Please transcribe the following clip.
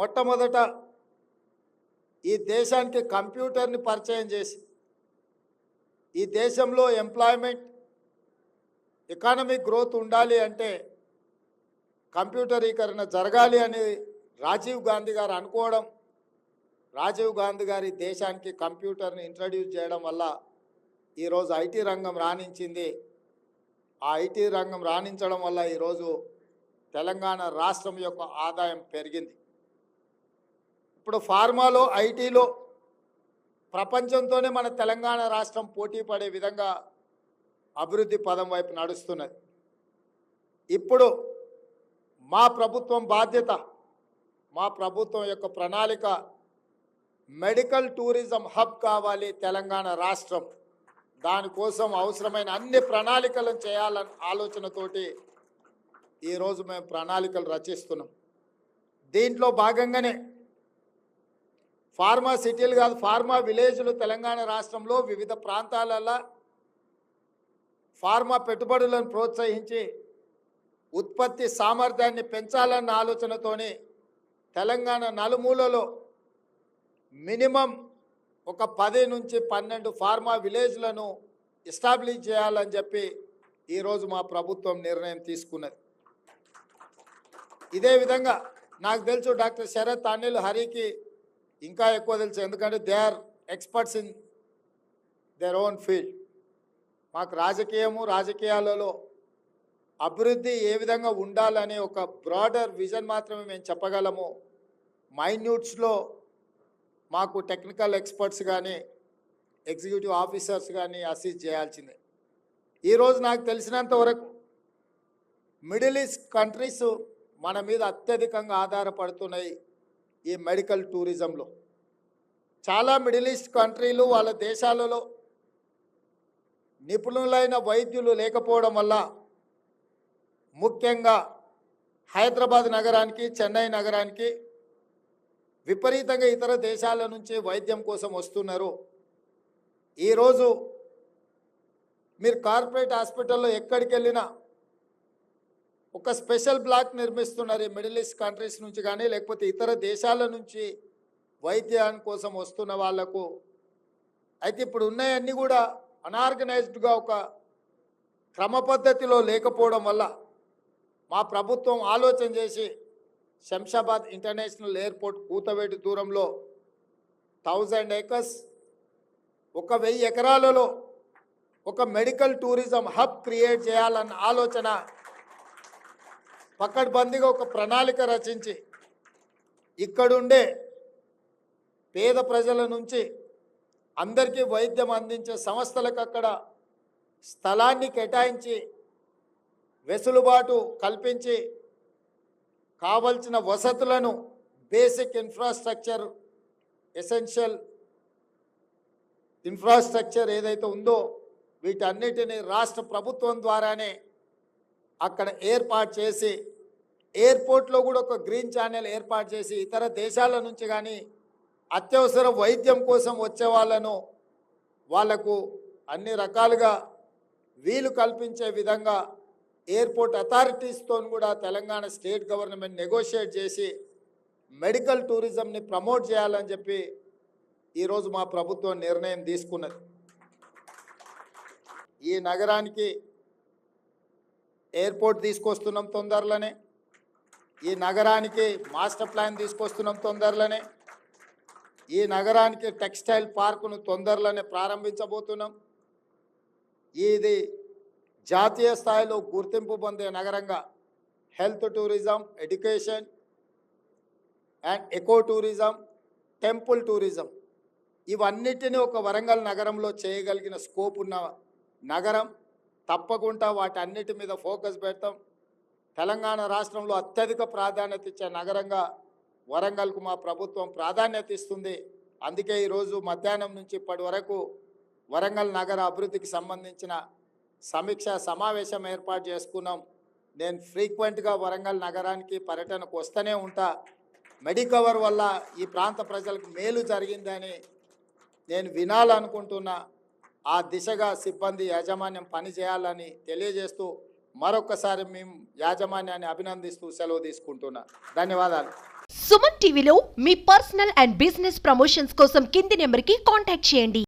మొట్టమొదట ఈ దేశానికి కంప్యూటర్ని పరిచయం చేసి ఈ దేశంలో ఎంప్లాయ్మెంట్ ఎకానమిక్ గ్రోత్ ఉండాలి అంటే కంప్యూటరీకరణ జరగాలి అని రాజీవ్ గాంధీ గారు అనుకోవడం రాజీవ్ గాంధీ గారి దేశానికి కంప్యూటర్ని ఇంట్రడ్యూస్ చేయడం వల్ల ఈరోజు ఐటీ రంగం రాణించింది. ఆ ఐటీ రంగం రాణించడం వల్ల ఈరోజు తెలంగాణ రాష్ట్రం యొక్క ఆదాయం పెరిగింది. ఇప్పుడు ఫార్మాలో ఐటీలో ప్రపంచంతోనే మన తెలంగాణ రాష్ట్రం పోటీ పడే విధంగా అభివృద్ధి పదం వైపు నడుస్తున్నది. ఇప్పుడు మా ప్రభుత్వం బాధ్యత మా ప్రభుత్వం యొక్క ప్రణాళిక మెడికల్ టూరిజం హబ్ కావాలి తెలంగాణ రాష్ట్రం. దానికోసం అవసరమైన అన్ని ప్రణాళికలను చేయాలని ఆలోచనతోటి ఈరోజు మేము ప్రణాళికలు రచిస్తున్నాం. దీంట్లో భాగంగానే ఫార్మా సిటీలు కాదు ఫార్మా విలేజ్లు తెలంగాణ రాష్ట్రంలో వివిధ ప్రాంతాలలో ఫార్మా పెట్టుబడులను ప్రోత్సహించి ఉత్పత్తి సామర్థ్యాన్ని పెంచాలన్న ఆలోచనతోని తెలంగాణ నలుమూలలో మినిమం ఒక పది నుంచి పన్నెండు ఫార్మా విలేజ్లను ఎస్టాబ్లిష్ చేయాలని చెప్పి ఈరోజు మా ప్రభుత్వం నిర్ణయం తీసుకున్నది. ఇదే విధంగా నాకు తెలుసు డాక్టర్ శరత్ అనిల్ హరికి ఇంకా ఎక్కువ తెలుసు. ఎందుకంటే they are experts in their own field మాకు రాజకీయము రాజకీయాలలో అభివృద్ధి ఏ విధంగా ఉండాలనే ఒక బ్రాడర్ విజన్ మాత్రమే మేము చెప్పగలము. మైన్యూట్స్లో మాకు టెక్నికల్ ఎక్స్పర్ట్స్ కానీ ఎగ్జిక్యూటివ్ ఆఫీసర్స్ కానీ అసిస్ట్ చేయాల్సిందే. ఈరోజు నాకు తెలిసినంత వరకు మిడిల్ ఈస్ట్ కంట్రీస్ మన మీద అత్యధికంగా ఆధారపడుతున్నాయి. ఈ మెడికల్ టూరిజంలో. చాలా మిడిల్ ఈస్ట్ కంట్రీలు వాళ్ళ దేశాలలో నిపుణులైన వైద్యులు లేకపోవడం వల్ల ముఖ్యంగా హైదరాబాద్ నగరానికి చెన్నై నగరానికి విపరీతంగా ఇతర దేశాల నుంచి వైద్యం కోసం వస్తున్నారు. ఈరోజు మీరు కార్పొరేట్ హాస్పిటల్లో ఎక్కడికి వెళ్ళినా ఒక స్పెషల్ బ్లాక్ నిర్మిస్తున్నారు ఈ మిడిల్ ఈస్ట్ కంట్రీస్ నుంచి కానీ లేకపోతే ఇతర దేశాల నుంచి వైద్యం కోసం వస్తున్న వాళ్ళకు అయితే ఇప్పుడు ఉన్నాయన్నీ కూడా అనార్గనైజ్డ్గా ఒక క్రమ పద్ధతిలో లేకపోవడం వల్ల మా ప్రభుత్వం ఆలోచన చేసి శంషాబాద్ ఇంటర్నేషనల్ ఎయిర్పోర్ట్ కూతవేటి దూరంలో థౌజండ్ ఏకర్స్ ఒక వెయ్యి ఎకరాలలో ఒక మెడికల్ టూరిజం హబ్ క్రియేట్ చేయాలన్న ఆలోచన పక్కడ్బందీగా ఒక ప్రణాళిక రచించి ఇక్కడుండే పేద ప్రజల నుంచి అందరికీ వైద్యం అందించే సంస్థలకు అక్కడ స్థలాన్ని కేటాయించి వెసులుబాటు కల్పించి కావలసిన వసతులను బేసిక్ ఇన్ఫ్రాస్ట్రక్చర్ ఎసెన్షియల్ ఇన్ఫ్రాస్ట్రక్చర్ ఏదైతే ఉందో వీటన్నిటిని రాష్ట్ర ప్రభుత్వం ద్వారానే అక్కడ ఏర్పాటు చేసి ఎయిర్పోర్ట్లో కూడా ఒక గ్రీన్ ఛానల్ ఏర్పాటు చేసి ఇతర దేశాల నుంచి కానీ అత్యవసర వైద్యం కోసం వచ్చే వాళ్ళను వాళ్ళకు అన్ని రకాలుగా వీలు కల్పించే విధంగా ఎయిర్పోర్ట్ అథారిటీస్తో కూడా తెలంగాణ స్టేట్ గవర్నమెంట్ నెగోషియేట్ చేసి మెడికల్ టూరిజంని ప్రమోట్ చేయాలని చెప్పి ఈరోజు మా ప్రభుత్వం నిర్ణయం తీసుకున్నది. ఈ నగరానికి ఎయిర్పోర్ట్ తీసుకొస్తున్నాం తొందరలోనే. ఈ నగరానికి మాస్టర్ ప్లాన్ తీసుకొస్తున్నాం తొందరలోనే. ఈ నగరానికి టెక్స్టైల్ పార్కును తొందరలోనే ప్రారంభించబోతున్నాం. ఇది జాతీయ స్థాయిలో గుర్తింపు పొందే నగరంగా health tourism education and eco tourism temple tourism ఇవన్నిటిని ఒక వరంగల్ నగరంలో చేయగలిగిన స్కోప్ ఉన్న నగరం. తప్పకుండా వాటన్నిటి మీద ఫోకస్ పెడతాం. తెలంగాణ రాష్ట్రంలో అత్యధిక ప్రాధాన్యత ఇచ్చే నగరంగా వరంగల్కు మా ప్రభుత్వం ప్రాధాన్యత ఇస్తుంది. అందుకే ఈరోజు మధ్యాహ్నం నుంచి ఇప్పటి వరకు వరంగల్ నగర అభివృద్ధికి సంబంధించిన సమీక్ష సమావేశం ఏర్పాటు చేసుకున్నాం. నేను ఫ్రీక్వెంట్గా వరంగల్ నగరానికి పర్యటనకు వస్తూనే ఉంటా. మెడికవర్ వల్ల ఈ ప్రాంత ప్రజలకు మేలు జరిగిందని నేను వినాలనుకుంటున్నా. ఆ దిశగా సిబ్బంది యాజమాన్యం పనిచేయాలని తెలియజేస్తూ మరొకసారి మేము యాజమాన్యాన్ని అభినందిస్తూ సెలవు తీసుకుంటున్నా. ధన్యవాదాలు. సుమన్ టీవీలో మీ పర్సనల్ అండ్ బిజినెస్ ప్రమోషన్స్ కోసం కింది నెంబర్కి కాంటాక్ట్ చేయండి.